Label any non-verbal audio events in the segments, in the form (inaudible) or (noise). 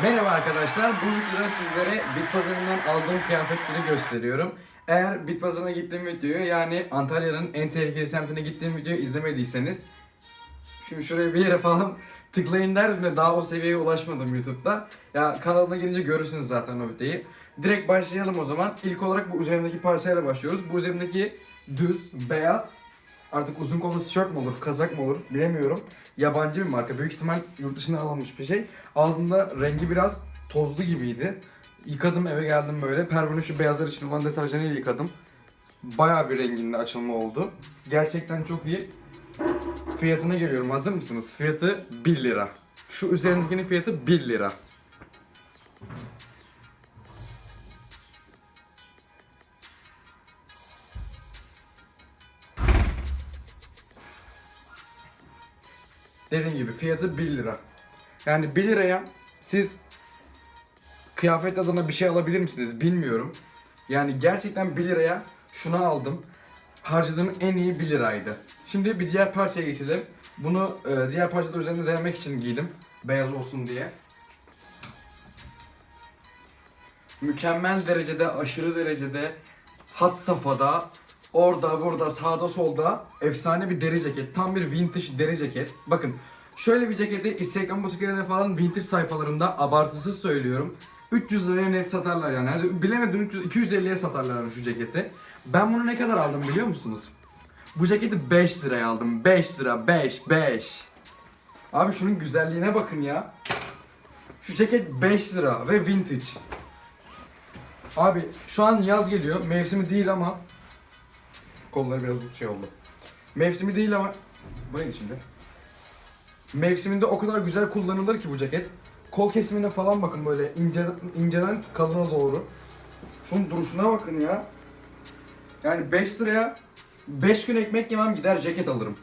Merhaba arkadaşlar. Bu videoda sizlere Bit Pazarı'ndan aldığım kıyafetleri gösteriyorum. Eğer Bit Pazarı'na gittiğim videoyu yani Antalya'nın en tehlikeli semtine gittiğim videoyu izlemediyseniz Şimdi şuraya bir yere falan (laughs) tıklayın derdim de daha o seviyeye ulaşmadım YouTube'da. Ya kanalına gelince görürsünüz zaten o videoyu. Direkt başlayalım o zaman. İlk olarak bu üzerimdeki parçayla başlıyoruz. Bu üzerimdeki düz, beyaz, artık uzun kollu tişört mü olur, kazak mı olur bilemiyorum. Yabancı bir marka. Büyük ihtimal yurt dışından alınmış bir şey. Aldığımda rengi biraz tozlu gibiydi. Yıkadım eve geldim böyle. Pervunu şu beyazlar için olan deterjanıyla yıkadım. Bayağı bir renginde açılma oldu. Gerçekten çok iyi. Fiyatına geliyorum. Hazır mısınız? Fiyatı 1 lira. Şu üzerindekinin fiyatı 1 lira. Dediğim gibi fiyatı 1 lira. Yani 1 liraya siz kıyafet adına bir şey alabilir misiniz bilmiyorum. Yani gerçekten 1 liraya şunu aldım. Harcadığım en iyi 1 liraydı. Şimdi bir diğer parçaya geçelim. Bunu e, diğer parçada üzerinde denemek için giydim. Beyaz olsun diye. Mükemmel derecede, aşırı derecede, hat safhada, orada, burada, sağda, solda efsane bir deri ceket. Tam bir vintage deri ceket. Bakın şöyle bir ceketi Instagram butiklerinde falan vintage sayfalarında abartısız söylüyorum. 300 liraya net satarlar yani. Hadi bilemedim 300 250'ye satarlar şu ceketi. Ben bunu ne kadar aldım biliyor musunuz? Bu ceketi 5 liraya aldım. 5 lira, 5, 5. Abi şunun güzelliğine bakın ya. Şu ceket 5 lira ve vintage. Abi şu an yaz geliyor. Mevsimi değil ama kolları biraz şey oldu. Mevsimi değil ama bu ne şimdi? Mevsiminde o kadar güzel kullanılır ki bu ceket. Kol kesimine falan bakın böyle ince, inceden kalına doğru. Şunun duruşuna bakın ya. Yani 5 liraya 5 gün ekmek yemem gider ceket alırım.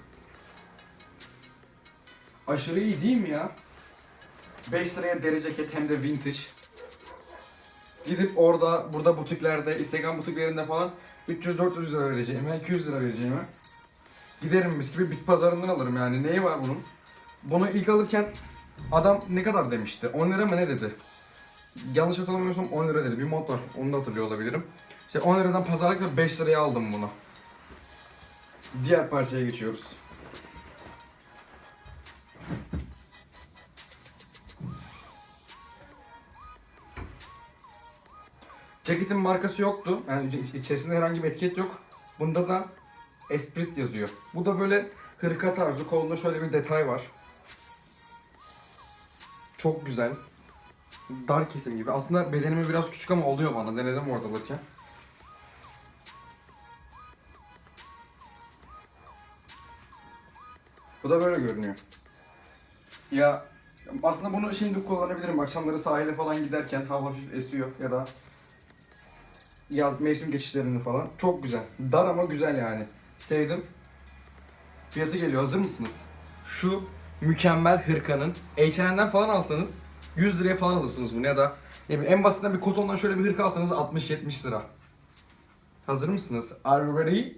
Aşırı iyi değil mi ya? 5 liraya deri ceket hem de vintage. Gidip orada, burada butiklerde, Instagram butiklerinde falan 300-400 lira vereceğime, 200 lira vereceğime giderim mis gibi bit pazarından alırım yani. Neyi var bunun? Bunu ilk alırken adam ne kadar demişti? 10 lira mı ne dedi? Yanlış hatırlamıyorsam 10 lira dedi. Bir mod var. Onu da hatırlıyor olabilirim. İşte 10 liradan pazarlıkla 5 liraya aldım bunu. Diğer parçaya geçiyoruz. Ceketin markası yoktu. Yani iç- içerisinde herhangi bir etiket yok. Bunda da Esprit yazıyor. Bu da böyle hırka tarzı. Kolunda şöyle bir detay var. Çok güzel. Dar kesim gibi. Aslında bedenime biraz küçük ama oluyor bana. Denedim orada alırken. Bu da böyle görünüyor. Ya aslında bunu şimdi kullanabilirim. Akşamları sahile falan giderken hava hafif esiyor ya da yaz mevsim geçişlerinde falan. Çok güzel. Dar ama güzel yani. Sevdim. Fiyatı geliyor. Hazır mısınız? Şu mükemmel hırkanın H&M'den falan alsanız 100 liraya falan alırsınız bunu ya da en basitinden bir kotondan şöyle bir hırka alsanız 60-70 lira. Hazır mısınız? Are you ready?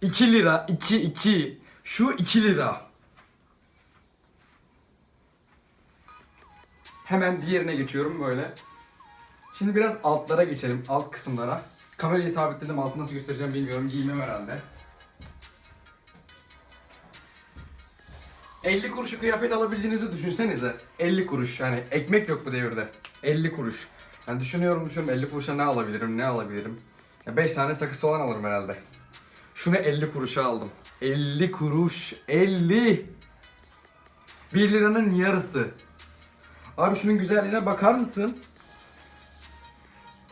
2 lira, 2 2. Şu 2 lira. Hemen diğerine geçiyorum böyle. Şimdi biraz altlara geçelim, alt kısımlara. Kamerayı sabitledim, altı nasıl göstereceğim bilmiyorum. Giymem herhalde. 50 kuruşu kıyafet alabildiğinizi düşünsenize. 50 kuruş yani ekmek yok bu devirde. 50 kuruş. Yani düşünüyorum düşünüyorum 50 kuruşa ne alabilirim ne alabilirim. Ya 5 tane sakız falan alırım herhalde. Şunu 50 kuruşa aldım. 50 kuruş. 50. 1 liranın yarısı. Abi şunun güzelliğine bakar mısın?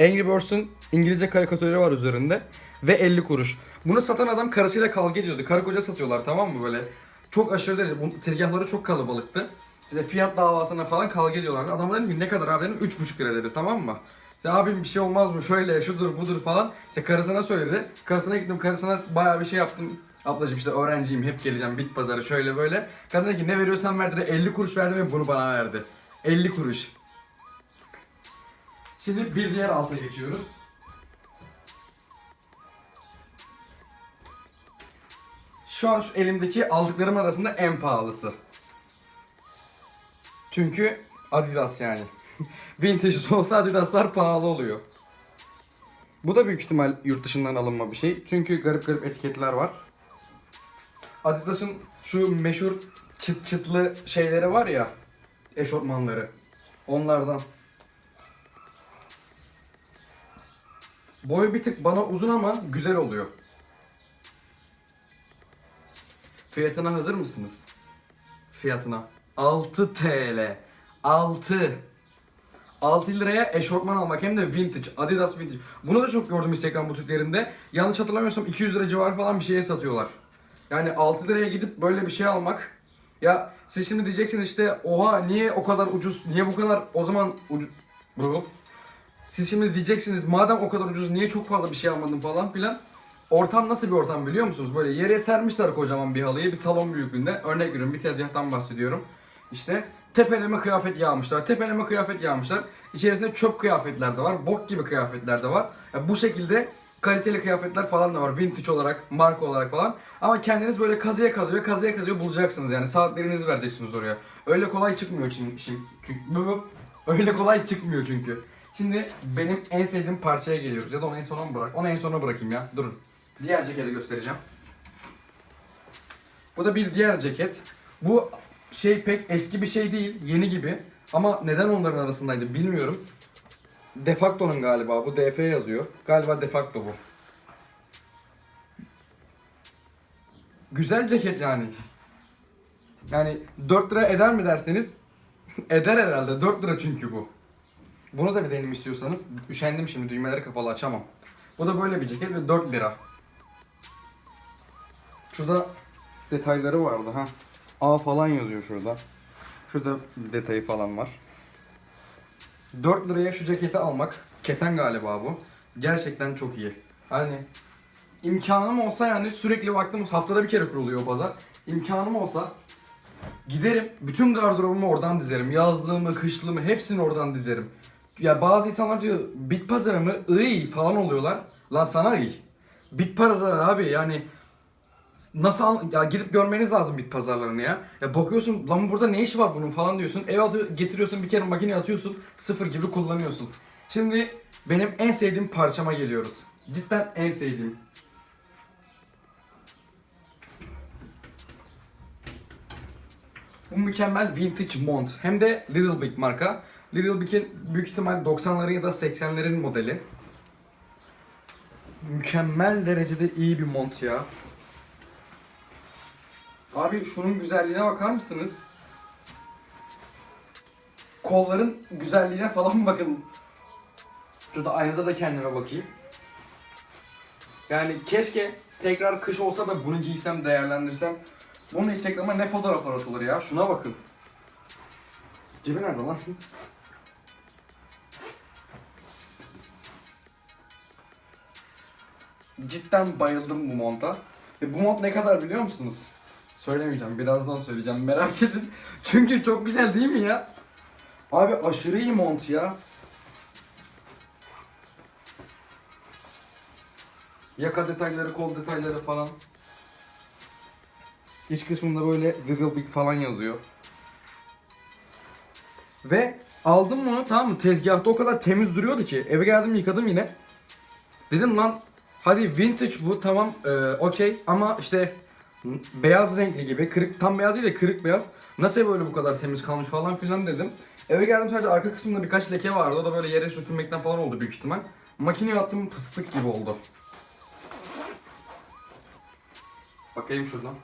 Angry Birds'ın İngilizce karikatürü var üzerinde ve 50 kuruş. Bunu satan adam karısıyla kavga ediyordu. Karı koca satıyorlar tamam mı böyle? Çok aşırı derece. Bu tezgahları çok kalabalıktı. İşte fiyat davasına falan kavga ediyorlardı. Adam dedim ki ne kadar abi dedim 3,5 lira dedi tamam mı? İşte abim bir şey olmaz mı şöyle şudur budur falan. İşte karısına söyledi. Karısına gittim karısına bayağı bir şey yaptım. Ablacım işte öğrenciyim hep geleceğim bit pazarı şöyle böyle. Kadın dedi ki ne veriyorsan ver dedi 50 kuruş verdi ve bunu bana verdi. 50 kuruş. Şimdi bir diğer alta geçiyoruz. Şu an şu elimdeki aldıklarım arasında en pahalısı. Çünkü Adidas yani. (laughs) Vintage olsa Adidas'lar pahalı oluyor. Bu da büyük ihtimal yurt dışından alınma bir şey. Çünkü garip garip etiketler var. Adidas'ın şu meşhur çıt çıtlı şeyleri var ya, eşofmanları. Onlardan. Boyu bir tık bana uzun ama güzel oluyor. Fiyatına hazır mısınız? Fiyatına. 6 TL. 6. 6 liraya eşofman almak hem de vintage. Adidas vintage. Bunu da çok gördüm Instagram butiklerinde. Yanlış hatırlamıyorsam 200 lira civarı falan bir şeye satıyorlar. Yani 6 liraya gidip böyle bir şey almak. Ya siz şimdi diyeceksiniz işte oha niye o kadar ucuz, niye bu kadar o zaman ucuz... Siz şimdi diyeceksiniz madem o kadar ucuz niye çok fazla bir şey almadın falan filan. Ortam nasıl bir ortam biliyor musunuz? Böyle yere sermişler kocaman bir halıyı bir salon büyüklüğünde. Örnek veriyorum bir tezgahtan bahsediyorum. İşte tepeleme kıyafet yağmışlar, tepeleme kıyafet yağmışlar. İçerisinde çöp kıyafetler de var, bok gibi kıyafetler de var. Ya bu şekilde kaliteli kıyafetler falan da var. Vintage olarak, marka olarak falan. Ama kendiniz böyle kazıya kazıyor, kazıya kazıyor bulacaksınız yani. Saatlerinizi vereceksiniz oraya. Öyle kolay çıkmıyor çünkü. çünkü öyle kolay çıkmıyor çünkü. Şimdi benim en sevdiğim parçaya geliyoruz. Ya da onu en sona mı bırak? Onu en sona bırakayım ya. Durun. Diğer ceketi göstereceğim. Bu da bir diğer ceket. Bu şey pek eski bir şey değil, yeni gibi. Ama neden onların arasındaydı bilmiyorum. Defacto'nun galiba bu DF yazıyor. Galiba Defacto bu. Güzel ceket yani. Yani 4 lira eder mi derseniz (laughs) eder herhalde. 4 lira çünkü bu. Bunu da bir denelim istiyorsanız. Üşendim şimdi düğmeleri kapalı açamam. Bu da böyle bir ceket ve 4 lira. Şurada detayları vardı ha. A falan yazıyor şurada. Şurada detayı falan var. 4 liraya şu ceketi almak, keten galiba bu. Gerçekten çok iyi. Hani imkanım olsa yani sürekli vaktim haftada bir kere kuruluyor pazar. İmkanım olsa giderim bütün gardırobumu oradan dizerim. Yazlığımı, kışlığımı hepsini oradan dizerim. Ya bazı insanlar diyor bit pazarı mı? Iy falan oluyorlar. Lan sana iy. Bit pazarı abi yani Nasıl ya gidip görmeniz lazım bit pazarlarını ya. Ya bakıyorsun lan burada ne işi var bunun falan diyorsun. Eve atıyor, getiriyorsun bir kere makineye atıyorsun. Sıfır gibi kullanıyorsun. Şimdi benim en sevdiğim parçama geliyoruz. Cidden en sevdiğim. Bu mükemmel vintage mont. Hem de Little Big marka. Little Big'in büyük ihtimal 90'ların ya da 80'lerin modeli. Mükemmel derecede iyi bir mont ya. Abi şunun güzelliğine bakar mısınız? Kolların güzelliğine falan (laughs) bakın. Şurada aynada da kendime bakayım. Yani keşke tekrar kış olsa da bunu giysem, değerlendirsem. Bunun Instagram'a ne fotoğraflar atılır ya? Şuna bakın. Cebi nerede lan? Cidden bayıldım bu monta. Ve bu mont ne kadar biliyor musunuz? Söylemeyeceğim. Birazdan söyleyeceğim. Merak edin. (laughs) Çünkü çok güzel değil mi ya? Abi aşırı iyi mont ya. Yaka detayları, kol detayları falan. İç kısmında böyle Wiggle Big falan yazıyor. Ve aldım bunu tamam mı? Tezgahta o kadar temiz duruyordu ki. Eve geldim yıkadım yine. Dedim lan hadi vintage bu tamam e, okey ama işte beyaz renkli gibi kırık tam beyaz değil de kırık beyaz. Nasıl böyle bu kadar temiz kalmış falan filan dedim. Eve geldim sadece arka kısmında birkaç leke vardı. O da böyle yere sürtünmekten falan oldu büyük ihtimal. Makineye attım fıstık gibi oldu. Bakayım şuradan.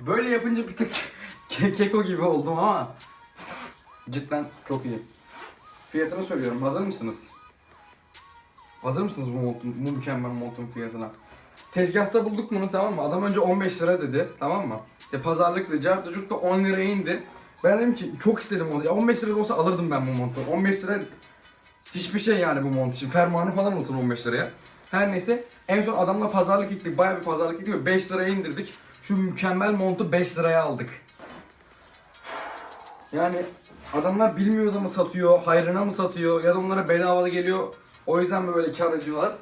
Böyle yapınca bir tık (laughs) ke- keko gibi oldum ama cidden çok iyi. Fiyatını söylüyorum. Hazır mısınız? Hazır mısınız bu montun, bu mükemmel montun fiyatına? Tezgahta bulduk bunu tamam mı? Adam önce 15 lira dedi tamam mı? İşte pazarlıklı, cart curt da 10 liraya indi. Ben dedim ki çok istedim onu. Ya 15 lira olsa alırdım ben bu montu. 15 lira hiçbir şey yani bu mont için. Fermuarı falan olsun 15 liraya. Her neyse en son adamla pazarlık ettik. Bayağı bir pazarlık ettik ve 5 liraya indirdik. Şu mükemmel montu 5 liraya aldık. Yani adamlar bilmiyor da mı satıyor, hayrına mı satıyor ya da onlara bedavalı geliyor. O yüzden böyle kar ediyorlar?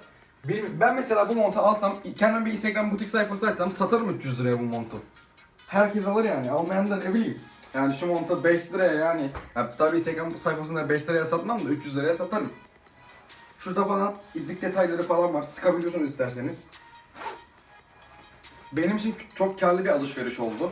Bilmiyorum. Ben mesela bu montu alsam, kendime bir Instagram butik sayfası açsam satarım 300 liraya bu montu. Herkes alır yani. Almayan da ne bileyim. Yani şu monta 5 liraya yani. Ya tabii Instagram sayfasında 5 liraya satmam da 300 liraya satarım. Şurada falan iplik detayları falan var. Sıkabiliyorsunuz isterseniz. Benim için çok karlı bir alışveriş oldu.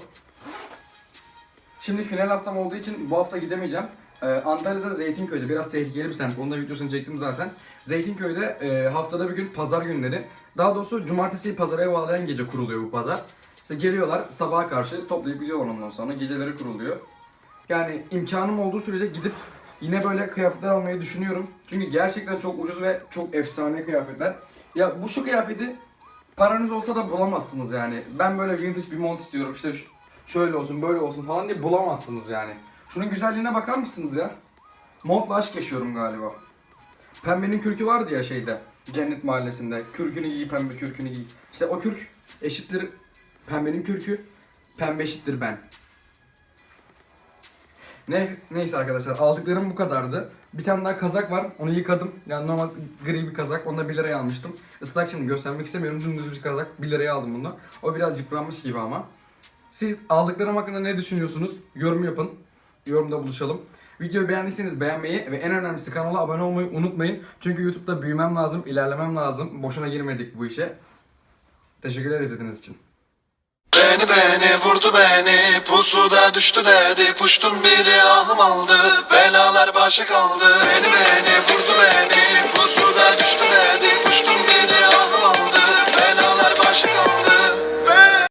Şimdi final haftam olduğu için bu hafta gidemeyeceğim. Ee, Antalya'da Zeytinköy'de biraz tehlikeli bir semt. Onun da videosunu çektim zaten. Zeytinköy'de e, haftada bir gün pazar günleri. Daha doğrusu cumartesiyi pazara bağlayan gece kuruluyor bu pazar. İşte geliyorlar sabaha karşı toplayıp gidiyorlar ondan sonra geceleri kuruluyor. Yani imkanım olduğu sürece gidip yine böyle kıyafetler almayı düşünüyorum. Çünkü gerçekten çok ucuz ve çok efsane kıyafetler. Ya bu şu kıyafeti paranız olsa da bulamazsınız yani. Ben böyle vintage bir mont istiyorum işte şöyle olsun böyle olsun falan diye bulamazsınız yani. Şunun güzelliğine bakar mısınız ya? Montla aşk yaşıyorum galiba. Pembenin kürkü vardı ya şeyde. Cennet mahallesinde. Kürkünü giy, pembe kürkünü giy. İşte o kürk eşittir pembenin kürkü. Pembe eşittir ben. Ne neyse arkadaşlar aldıklarım bu kadardı. Bir tane daha kazak var. Onu yıkadım. Yani normal gri bir kazak. Onu da 1 liraya almıştım. Islak şimdi göstermek istemiyorum. Dümdüz bir kazak. 1 liraya aldım bunu. O biraz yıpranmış gibi ama. Siz aldıklarım hakkında ne düşünüyorsunuz? Yorum yapın yorumda buluşalım. Videoyu beğendiyseniz beğenmeyi ve en önemlisi kanala abone olmayı unutmayın. Çünkü YouTube'da büyümem lazım, ilerlemem lazım. Boşuna girmedik bu işe. Teşekkürler izlediğiniz için. Beni beni vurdu beni pusuda düştü dedi Puştun biri ahım aldı belalar başa kaldı Beni beni vurdu beni pusuda düştü dedi Puştun biri ahım aldı belalar başa kaldı